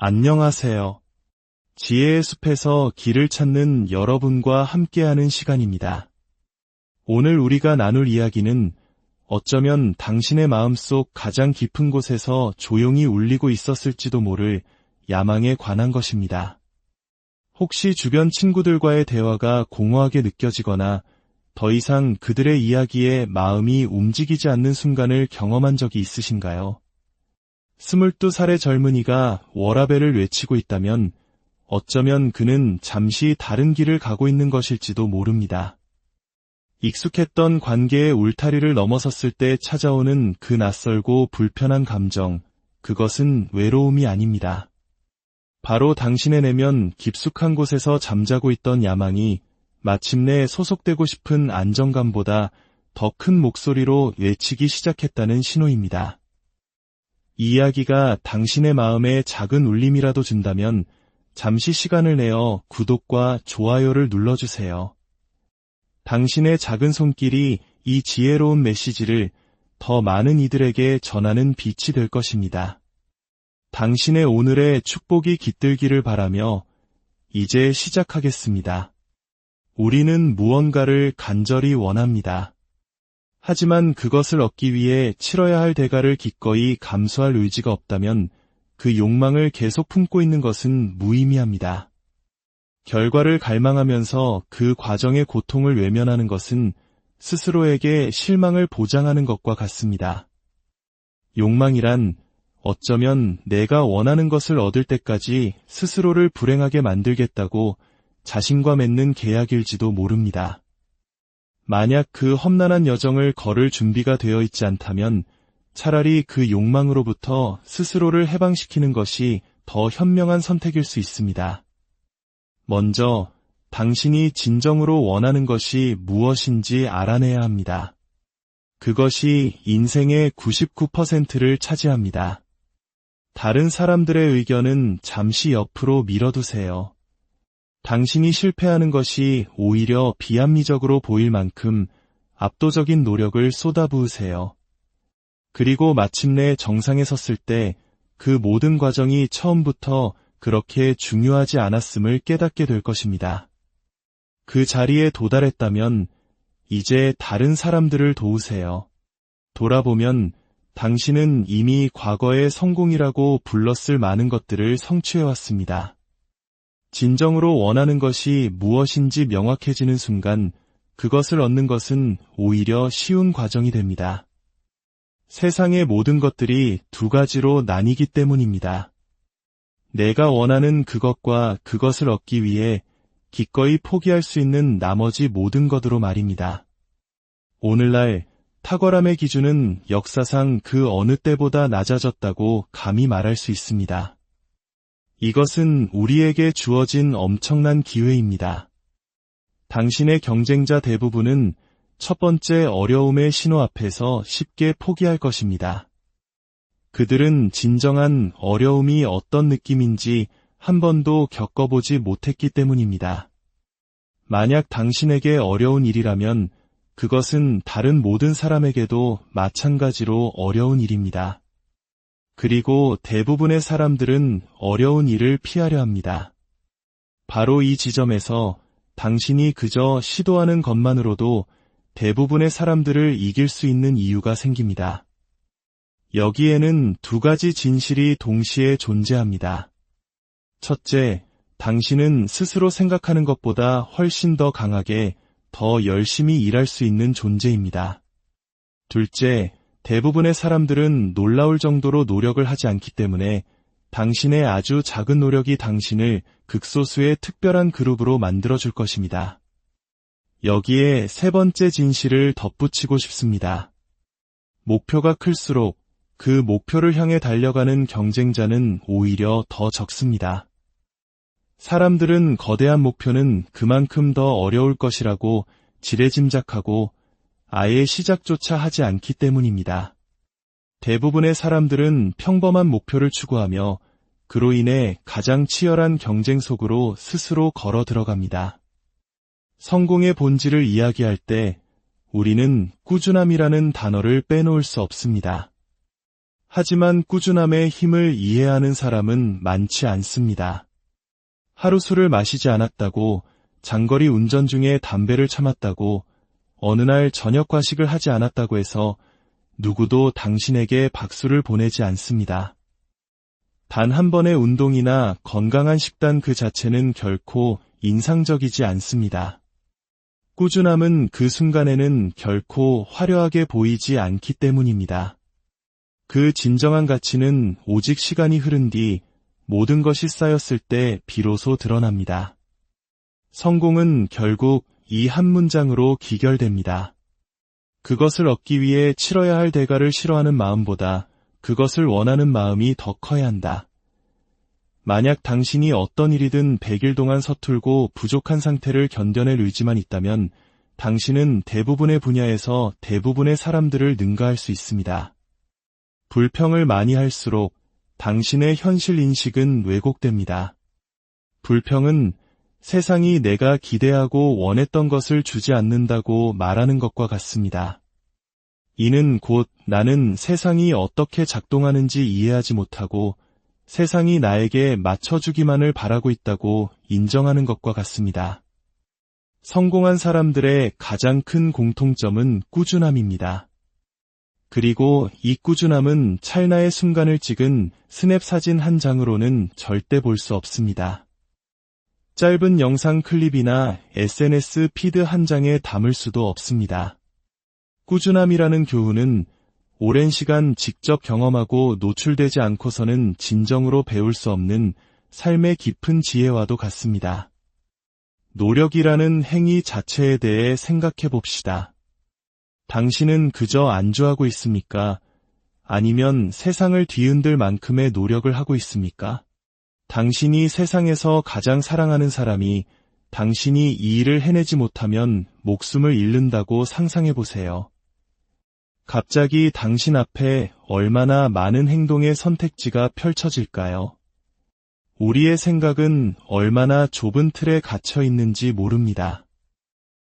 안녕하세요. 지혜의 숲에서 길을 찾는 여러분과 함께하는 시간입니다. 오늘 우리가 나눌 이야기는 어쩌면 당신의 마음속 가장 깊은 곳에서 조용히 울리고 있었을지도 모를 야망에 관한 것입니다. 혹시 주변 친구들과의 대화가 공허하게 느껴지거나 더 이상 그들의 이야기에 마음이 움직이지 않는 순간을 경험한 적이 있으신가요? 22살의 젊은이가 워라벨을 외치고 있다면 어쩌면 그는 잠시 다른 길을 가고 있는 것일지도 모릅니다. 익숙했던 관계의 울타리를 넘어섰을 때 찾아오는 그 낯설고 불편한 감정, 그것은 외로움이 아닙니다. 바로 당신의 내면 깊숙한 곳에서 잠자고 있던 야망이 마침내 소속되고 싶은 안정감보다 더 큰 목소리로 외치기 시작했다는 신호입니다. 이 이야기가 당신의 마음에 작은 울림이라도 준다면 잠시 시간을 내어 구독과 좋아요를 눌러주세요. 당신의 작은 손길이 이 지혜로운 메시지를 더 많은 이들에게 전하는 빛이 될 것입니다. 당신의 오늘의 축복이 깃들기를 바라며 이제 시작하겠습니다. 우리는 무언가를 간절히 원합니다. 하지만 그것을 얻기 위해 치러야 할 대가를 기꺼이 감수할 의지가 없다면 그 욕망을 계속 품고 있는 것은 무의미합니다. 결과를 갈망하면서 그 과정의 고통을 외면하는 것은 스스로에게 실망을 보장하는 것과 같습니다. 욕망이란 어쩌면 내가 원하는 것을 얻을 때까지 스스로를 불행하게 만들겠다고 자신과 맺는 계약일지도 모릅니다. 만약 그 험난한 여정을 걸을 준비가 되어 있지 않다면 차라리 그 욕망으로부터 스스로를 해방시키는 것이 더 현명한 선택일 수 있습니다. 먼저 당신이 진정으로 원하는 것이 무엇인지 알아내야 합니다. 그것이 인생의 99%를 차지합니다. 다른 사람들의 의견은 잠시 옆으로 밀어두세요. 당신이 실패하는 것이 오히려 비합리적으로 보일 만큼 압도적인 노력을 쏟아부으세요. 그리고 마침내 정상에 섰을 때 그 모든 과정이 처음부터 그렇게 중요하지 않았음을 깨닫게 될 것입니다. 그 자리에 도달했다면 이제 다른 사람들을 도우세요. 돌아보면 당신은 이미 과거의 성공이라고 불렀을 많은 것들을 성취해왔습니다. 진정으로 원하는 것이 무엇인지 명확해지는 순간 그것을 얻는 것은 오히려 쉬운 과정이 됩니다. 세상의 모든 것들이 두 가지로 나뉘기 때문입니다. 내가 원하는 그것과 그것을 얻기 위해 기꺼이 포기할 수 있는 나머지 모든 것으로 말입니다. 오늘날 탁월함의 기준은 역사상 그 어느 때보다 낮아졌다고 감히 말할 수 있습니다. 이것은 우리에게 주어진 엄청난 기회입니다. 당신의 경쟁자 대부분은 첫 번째 어려움의 신호 앞에서 쉽게 포기할 것입니다. 그들은 진정한 어려움이 어떤 느낌인지 한 번도 겪어보지 못했기 때문입니다. 만약 당신에게 어려운 일이라면 그것은 다른 모든 사람에게도 마찬가지로 어려운 일입니다. 그리고 대부분의 사람들은 어려운 일을 피하려 합니다. 바로 이 지점에서 당신이 그저 시도하는 것만으로도 대부분의 사람들을 이길 수 있는 이유가 생깁니다. 여기에는 두 가지 진실이 동시에 존재합니다. 첫째, 당신은 스스로 생각하는 것보다 훨씬 더 강하게 더 열심히 일할 수 있는 존재입니다. 둘째, 대부분의 사람들은 놀라울 정도로 노력을 하지 않기 때문에 당신의 아주 작은 노력이 당신을 극소수의 특별한 그룹으로 만들어줄 것입니다. 여기에 세 번째 진실을 덧붙이고 싶습니다. 목표가 클수록 그 목표를 향해 달려가는 경쟁자는 오히려 더 적습니다. 사람들은 거대한 목표는 그만큼 더 어려울 것이라고 지레짐작하고 아예 시작조차 하지 않기 때문입니다. 대부분의 사람들은 평범한 목표를 추구하며 그로 인해 가장 치열한 경쟁 속으로 스스로 걸어 들어갑니다. 성공의 본질을 이야기할 때 우리는 꾸준함이라는 단어를 빼놓을 수 없습니다. 하지만 꾸준함의 힘을 이해하는 사람은 많지 않습니다. 하루 술을 마시지 않았다고, 장거리 운전 중에 담배를 참았다고, 어느 날 저녁 과식을 하지 않았다고 해서 누구도 당신에게 박수를 보내지 않습니다. 단 한 번의 운동이나 건강한 식단 그 자체는 결코 인상적이지 않습니다. 꾸준함은 그 순간에는 결코 화려하게 보이지 않기 때문입니다. 그 진정한 가치는 오직 시간이 흐른 뒤 모든 것이 쌓였을 때 비로소 드러납니다. 성공은 결국 이 한 문장으로 기결됩니다. 그것을 얻기 위해 치러야 할 대가를 싫어하는 마음보다 그것을 원하는 마음이 더 커야 한다. 만약 당신이 어떤 일이든 100일 동안 서툴고 부족한 상태를 견뎌낼 의지만 있다면 당신은 대부분의 분야에서 대부분의 사람들을 능가할 수 있습니다. 불평을 많이 할수록 당신의 현실 인식은 왜곡됩니다. 불평은 세상이 내가 기대하고 원했던 것을 주지 않는다고 말하는 것과 같습니다. 이는 곧 나는 세상이 어떻게 작동하는지 이해하지 못하고 세상이 나에게 맞춰주기만을 바라고 있다고 인정하는 것과 같습니다. 성공한 사람들의 가장 큰 공통점은 꾸준함입니다. 그리고 이 꾸준함은 찰나의 순간을 찍은 스냅 사진 한 장으로는 절대 볼 수 없습니다. 짧은 영상 클립이나 SNS 피드 한 장에 담을 수도 없습니다. 꾸준함이라는 교훈은 오랜 시간 직접 경험하고 노출되지 않고서는 진정으로 배울 수 없는 삶의 깊은 지혜와도 같습니다. 노력이라는 행위 자체에 대해 생각해 봅시다. 당신은 그저 안주하고 있습니까? 아니면 세상을 뒤흔들 만큼의 노력을 하고 있습니까? 당신이 세상에서 가장 사랑하는 사람이 당신이 이 일을 해내지 못하면 목숨을 잃는다고 상상해 보세요. 갑자기 당신 앞에 얼마나 많은 행동의 선택지가 펼쳐질까요? 우리의 생각은 얼마나 좁은 틀에 갇혀 있는지 모릅니다.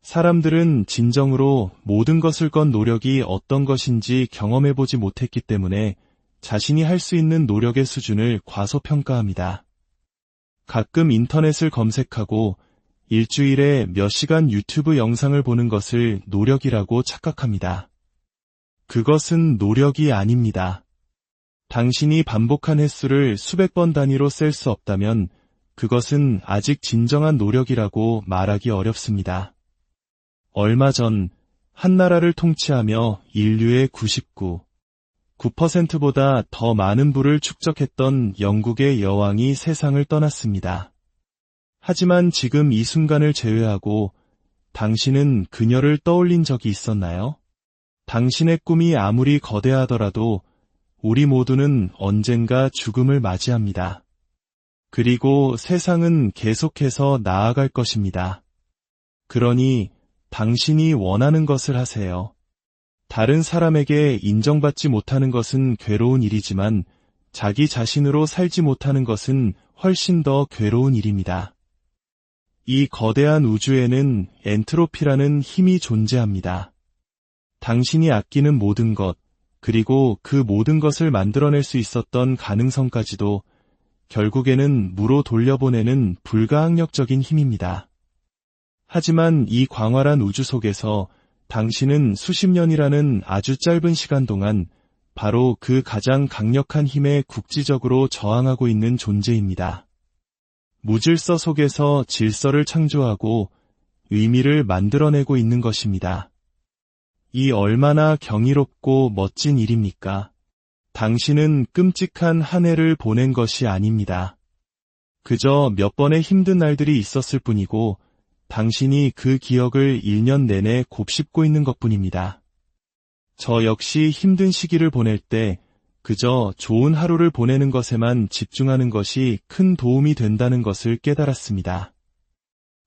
사람들은 진정으로 모든 것을 건 노력이 어떤 것인지 경험해보지 못했기 때문에 자신이 할 수 있는 노력의 수준을 과소평가합니다. 가끔 인터넷을 검색하고 일주일에 몇 시간 유튜브 영상을 보는 것을 노력이라고 착각합니다. 그것은 노력이 아닙니다. 당신이 반복한 횟수를 수백 번 단위로 셀 수 없다면 그것은 아직 진정한 노력이라고 말하기 어렵습니다. 얼마 전 한 나라를 통치하며 인류의 99, 9%보다 더 많은 부를 축적했던 영국의 여왕이 세상을 떠났습니다. 하지만 지금 이 순간을 제외하고 당신은 그녀를 떠올린 적이 있었나요? 당신의 꿈이 아무리 거대하더라도 우리 모두는 언젠가 죽음을 맞이합니다. 그리고 세상은 계속해서 나아갈 것입니다. 그러니 당신이 원하는 것을 하세요. 다른 사람에게 인정받지 못하는 것은 괴로운 일이지만 자기 자신으로 살지 못하는 것은 훨씬 더 괴로운 일입니다. 이 거대한 우주에는 엔트로피라는 힘이 존재합니다. 당신이 아끼는 모든 것, 그리고 그 모든 것을 만들어낼 수 있었던 가능성까지도 결국에는 무로 돌려보내는 불가항력적인 힘입니다. 하지만 이 광활한 우주 속에서 당신은 수십 년이라는 아주 짧은 시간 동안 바로 그 가장 강력한 힘에 국지적으로 저항하고 있는 존재입니다. 무질서 속에서 질서를 창조하고 의미를 만들어내고 있는 것입니다. 이 얼마나 경이롭고 멋진 일입니까? 당신은 끔찍한 한 해를 보낸 것이 아닙니다. 그저 몇 번의 힘든 날들이 있었을 뿐이고 당신이 그 기억을 1년 내내 곱씹고 있는 것 뿐입니다. 저 역시 힘든 시기를 보낼 때 그저 좋은 하루를 보내는 것에만 집중하는 것이 큰 도움이 된다는 것을 깨달았습니다.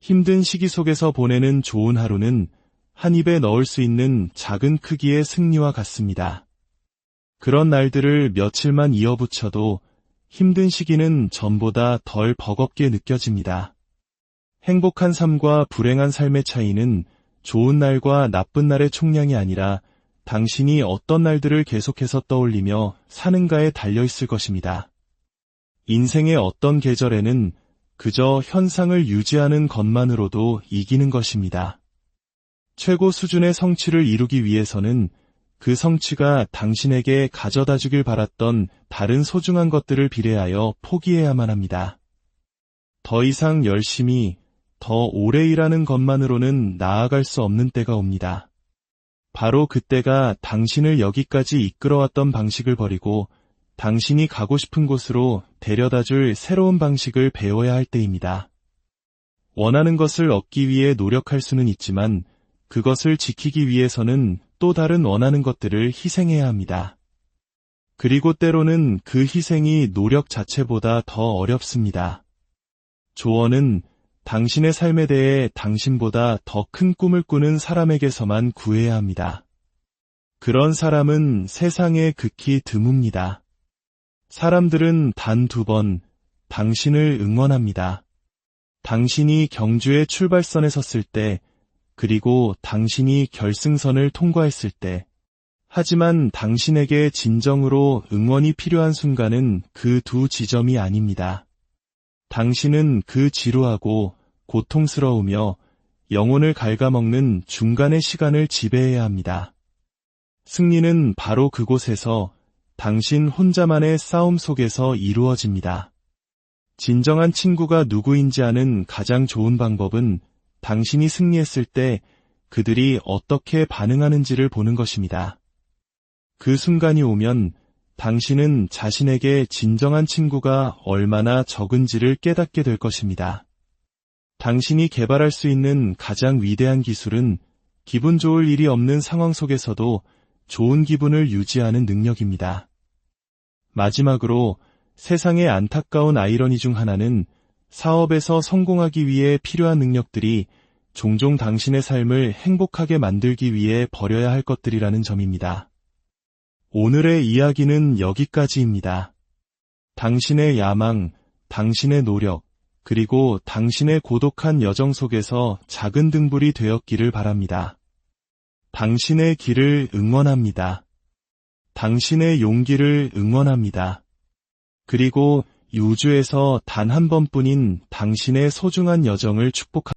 힘든 시기 속에서 보내는 좋은 하루는 한 입에 넣을 수 있는 작은 크기의 승리와 같습니다. 그런 날들을 며칠만 이어붙여도 힘든 시기는 전보다 덜 버겁게 느껴집니다. 행복한 삶과 불행한 삶의 차이는 좋은 날과 나쁜 날의 총량이 아니라 당신이 어떤 날들을 계속해서 떠올리며 사는가에 달려있을 것입니다. 인생의 어떤 계절에는 그저 현상을 유지하는 것만으로도 이기는 것입니다. 최고 수준의 성취를 이루기 위해서는 그 성취가 당신에게 가져다 주길 바랐던 다른 소중한 것들을 비례하여 포기해야만 합니다. 더 이상 열심히, 더 오래 일하는 것만으로는 나아갈 수 없는 때가 옵니다. 바로 그때가 당신을 여기까지 이끌어왔던 방식을 버리고 당신이 가고 싶은 곳으로 데려다 줄 새로운 방식을 배워야 할 때입니다. 원하는 것을 얻기 위해 노력할 수는 있지만 그것을 지키기 위해서는 또 다른 원하는 것들을 희생해야 합니다. 그리고 때로는 그 희생이 노력 자체보다 더 어렵습니다. 조언은 당신의 삶에 대해 당신보다 더 큰 꿈을 꾸는 사람에게서만 구해야 합니다. 그런 사람은 세상에 극히 드뭅니다. 사람들은 단 두 번 당신을 응원합니다. 당신이 경주의 출발선에 섰을 때, 그리고 당신이 결승선을 통과했을 때, 하지만 당신에게 진정으로 응원이 필요한 순간은 그 두 지점이 아닙니다. 당신은 그 지루하고 고통스러우며 영혼을 갉아먹는 중간의 시간을 지배해야 합니다. 승리는 바로 그곳에서 당신 혼자만의 싸움 속에서 이루어집니다. 진정한 친구가 누구인지 아는 가장 좋은 방법은 당신이 승리했을 때 그들이 어떻게 반응하는지를 보는 것입니다. 그 순간이 오면 당신은 자신에게 진정한 친구가 얼마나 적은지를 깨닫게 될 것입니다. 당신이 개발할 수 있는 가장 위대한 기술은 기분 좋을 일이 없는 상황 속에서도 좋은 기분을 유지하는 능력입니다. 마지막으로 세상의 안타까운 아이러니 중 하나는 사업에서 성공하기 위해 필요한 능력들이 종종 당신의 삶을 행복하게 만들기 위해 버려야 할 것들이라는 점입니다. 오늘의 이야기는 여기까지입니다. 당신의 야망, 당신의 노력, 그리고 당신의 고독한 여정 속에서 작은 등불이 되었기를 바랍니다. 당신의 길을 응원합니다. 당신의 용기를 응원합니다. 그리고 이 우주에서 단 한 번뿐인 당신의 소중한 여정을 축복합니다.